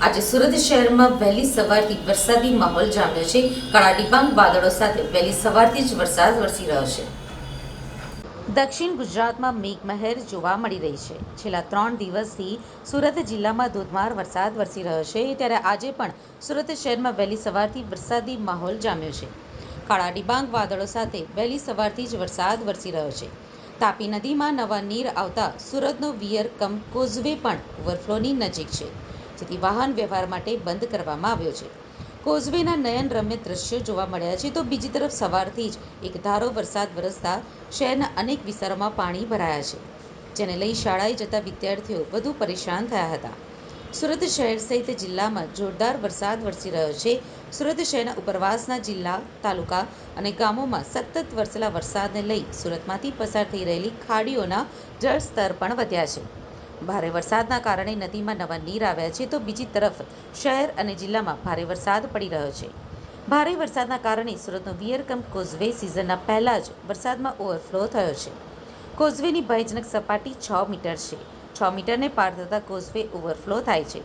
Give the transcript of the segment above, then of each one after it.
આજે સુરત શહેરમાં વહેલી સવારથી વરસાદી માહોલ જામ્યો છે. કાળા ડિબાંગ વાદળો સાથે વહેલી સવારથી જ વરસાદ વરસી રહ્યો છે. દક્ષિણ ગુજરાતમાં મેઘમહેર જોવા મળી રહી છે. છેલ્લા ત્રણ દિવસથી સુરત જિલ્લામાં ધોધમાર વરસાદ વરસી રહ્યો છે. ત્યારે આજે પણ સુરત શહેરમાં વહેલી સવારથી વરસાદી માહોલ જામ્યો છે. કાળા ડિબાંગ વાદળો સાથે વહેલી સવારથી જ વરસાદ વરસી રહ્યો છે. તાપી નદીમાં નવા નીર આવતા સુરતનો વિયર કમ કોઝવે પણ ઓવરફ્લોની નજીક છે. જેથી વાહન વ્યવહાર માટે બંધ કરવામાં આવ્યો છે. કોઝવેના નયનરમ્ય દ્રશ્યો જોવા મળ્યા છે તો બીજી તરફ સવારથી જ એક ધારો વરસાદ વરસતા શહેરના અનેક વિસ્તારોમાં પાણી ભરાયા છે, જેને લઈ શાળાએ જતા વિદ્યાર્થીઓ વધુ પરેશાન થયા હતા. સુરત શહેર સહિત જિલ્લામાં જોરદાર વરસાદ વરસી રહ્યો છે. સુરત શહેરના ઉપરવાસના જિલ્લા, તાલુકા અને ગામોમાં સતત વરસેલા વરસાદને લઈ સુરતમાંથી પસાર થઈ રહેલી ખાડીઓના જળસ્તર પણ વધ્યા છે. ભારે વરસાદના કારણે નદીમાં નવા નીર આવ્યા છે તો બીજી તરફ શહેર અને જિલ્લામાં ભારે વરસાદ પડી રહ્યો છે. ભારે વરસાદના કારણે સુરતનો વિયરકમ કોઝવે સિઝનના પહેલા જ વરસાદમાં ઓવરફ્લો થયો છે. કોઝવેની ભયજનક સપાટી છ મીટર છે. છ મીટરને પાર થતાં કોઝવે ઓવરફ્લો થાય છે.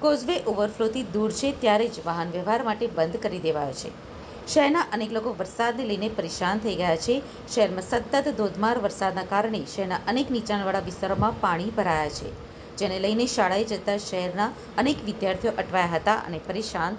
કોઝવે ઓવરફ્લોથી દૂર છે ત્યારે જ વાહન વ્યવહાર માટે બંધ કરી દેવાયો છે. શહેરના અનેક લોકો વરસાદને લઈને પરેશાન થઈ ગયા છે. શહેરમાં સતત ધોધમાર વરસાદના કારણે શહેરના અનેક નીચાણવાળા વિસ્તારોમાં પાણી ભરાયા છે, જેને લઈને શાળાએ જતા શહેરના અનેક વિદ્યાર્થીઓ અટવાયા હતા અને પરેશાન થયા